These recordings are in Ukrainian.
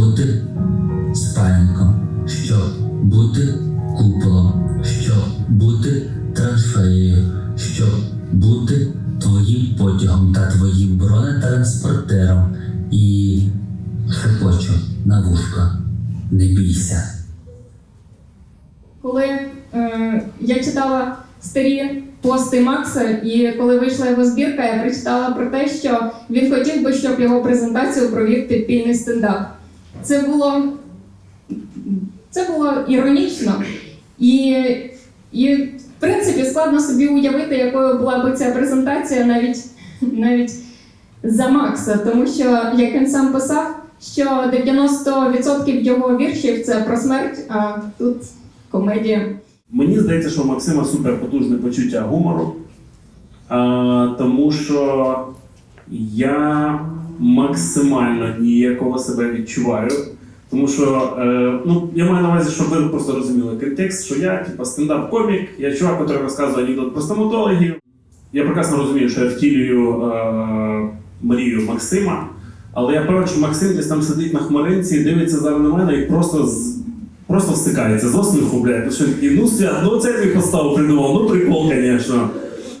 бути спальником, щоб бути куполом, щоб бути траншеєю, щоб бути твоїм потягом та твоїм бронетранспортером і шепочу на вушка. Не бійся. Коли е, я читала старі пости Макса, і коли вийшла його збірка, я прочитала про те, що він хотів би, щоб його презентацію провів підпільний стендап. Це було, це було іронічно. І, і в принципі складно собі уявити, якою була б ця презентація навіть, навіть за Макса, тому що, як він сам писав, що 90% його віршів це про смерть, а тут комедія. Мені здається, що у Максима суперпотужне почуття гумору, а, тому що я максимально ніяково себе відчуваю. Тому що е, ну, я маю на увазі, щоб ви просто розуміли контекст, що я, типа, стендап-комік, я чувак, який розказує анекдот про стоматологів. Я прекрасно розумію, що я втілюю е, мрію Максима, але я певен, що Максим десь там сидить на хмаринці дивиться зараз на мене і просто з, просто всикається з осміху, блядь. Що ну свят, ну це тобі поставу придумав, ну прикол, звісно.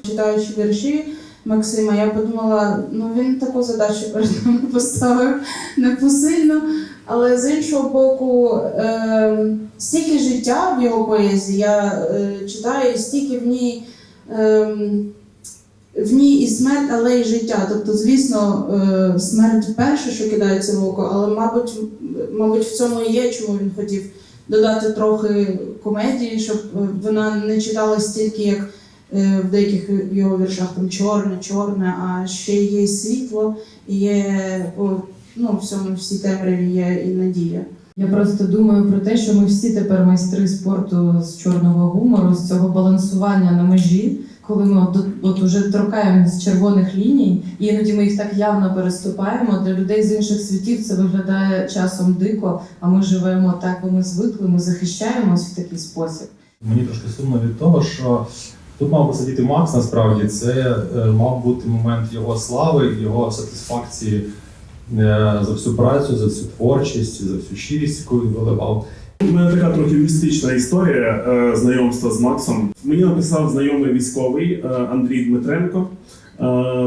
Читаючи вірші Максима, я подумала, ну він таку задачу перед нами поставив непосильно. Але з іншого боку, е, стільки життя в його поезії я е, читаю, стільки в ній. Е, в ній і смерть, але й життя. Тобто, звісно, е, смерть перше, що кидається в око, але, мабуть, мабуть, в цьому і є, чому він хотів додати трохи комедії, щоб е, вона не читалась тільки як в деяких його віршах там чорне, чорне, а ще є світло, і є ну, в цьому всій темряві є і надія. Я просто думаю про те, що ми всі тепер майстри спорту з чорного гумору, з цього балансування на межі, коли ми от, от уже торкаємо з червоних ліній, і іноді ми їх так явно переступаємо. Для людей з інших світів це виглядає часом дико, а ми живемо так, бо ми звикли, ми захищаємось в такий спосіб. Мені трошки сумно від того, що тут мав би Макс, насправді це е, мав бути момент його слави, його сатисфакції е, за всю працю, за всю творчість, за всю щирість, яку він виливав. У мене така трохи містична історія е, знайомства з Максом. Мені написав знайомий військовий Андрій Дмитренко.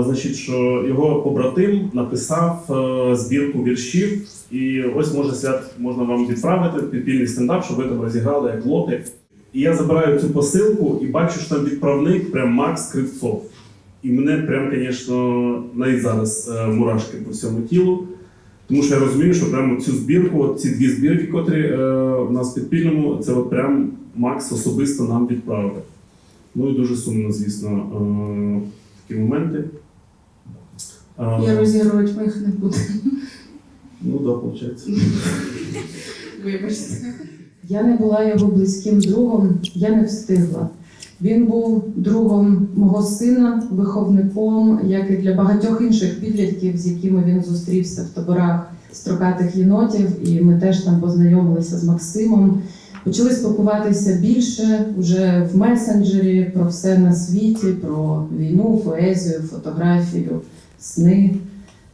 Значить, що його побратим написав збірку віршів, і ось може свят можна вам відправити підпільний стендап, щоб ви там розіграли як лоти. І я забираю цю посилку і бачу, що там відправник прям Макс Кривцов. І мене прям, звісно, навіть зараз е, мурашки по всьому тілу. Тому що я розумію, що прямо цю збірку, от ці дві збірки, котрі е, в нас підпільному, це от прям Макс особисто нам відправив. Ну і дуже сумно, звісно, е, такі моменти. Е, Я розігрувати ми їх не буду. Ну так, да, виходить. Вибачте. Я не була його близьким другом, я не встигла. Він був другом мого сина, виховником, як і для багатьох інших підлітків, з якими він зустрівся в таборах строкатих єнотів, і ми теж там познайомилися з Максимом. Почали спілкуватися більше вже в месенджері про все на світі, про війну, поезію, фотографію, сни,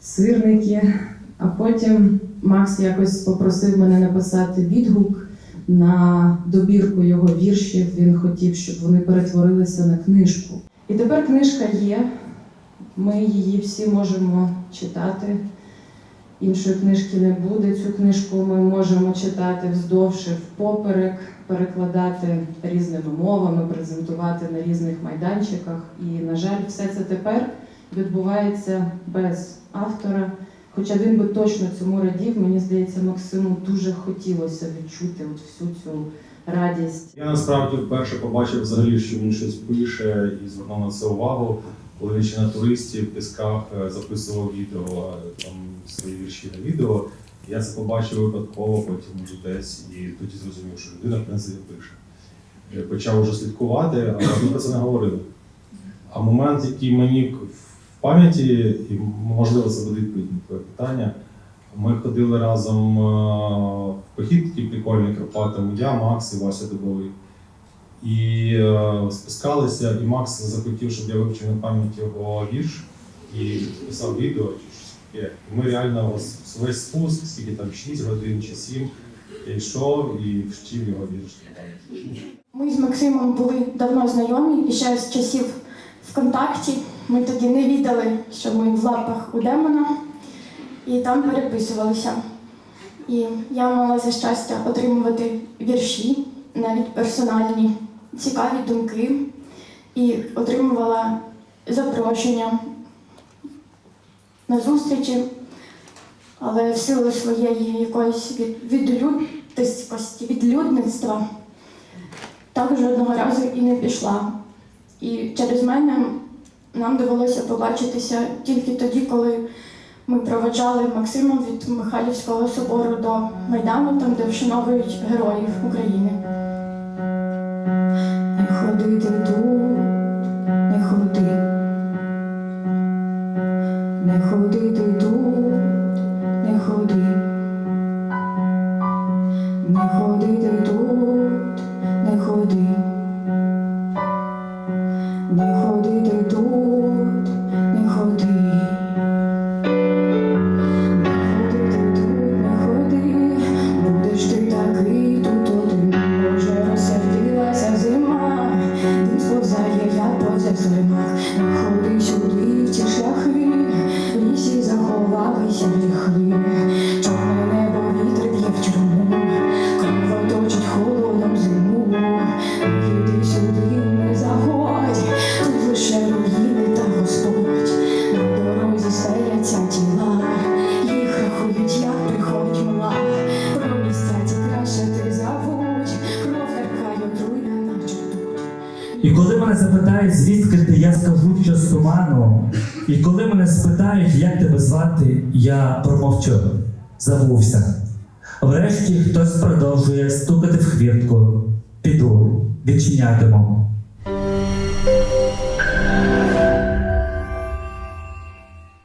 сирники. А потім Макс якось попросив мене написати відгук на добірку його віршів. Він хотів, щоб вони перетворилися на книжку. І тепер книжка є. Ми її всі можемо читати. Іншої книжки не буде. Цю книжку ми можемо читати вздовж впоперек, перекладати різними мовами, презентувати на різних майданчиках. І, на жаль, все це тепер відбувається без автора. Хоча він би точно цьому радів, мені здається, Максиму дуже хотілося відчути от всю цю радість. Я насправді вперше побачив взагалі, що він щось пише і звернув на це увагу, коли він ще на туристі в пісках е, записував відео, е, там свої вірші на відео. Я це побачив випадково, потім уже десь, і тоді зрозумів, що людина в принципі пише. Я почав вже слідкувати, але ми про це не говорили. А момент, який мені пам'яті, і можливо це буде відповідь питання. Ми ходили разом е, в похід такий прикольний Карпатами, я, Макс і Вася Дубовий. І е, спускалися, і Макс захотів, щоб я вивчив на пам'ять його вірш і писав відео чи щось таке. І ми реально ось весь спуск, скільки там 6 годин чи 7, я йшов і вчив його вірш. Ми з Максимом були давно знайомі і ще з часів ВКонтакті. Ми тоді не віддали, що ми в лапах у демона, і там переписувалися. І я мала за щастя отримувати вірші, навіть персональні, цікаві думки, і отримувала запрошення на зустрічі, але в силу своєї якоїсь відлюдності, відлюдництва так жодного разу і не пішла. І через мене нам довелося побачитися тільки тоді, коли ми проведжали Максима від Михайлівського собору до Майдану, там, де вшановують героїв України. Не ходи ти тут, не ходи. Не ходи ти тут, не ходи. Не ходи ти тут, не ходи. Ходи мене запитають, звідки ти, я скажу, що з туману. І коли мене спитають, як тебе звати, я промовчу, забувся. Врешті хтось продовжує стукати в хвіртку. Піду, відчинятиму.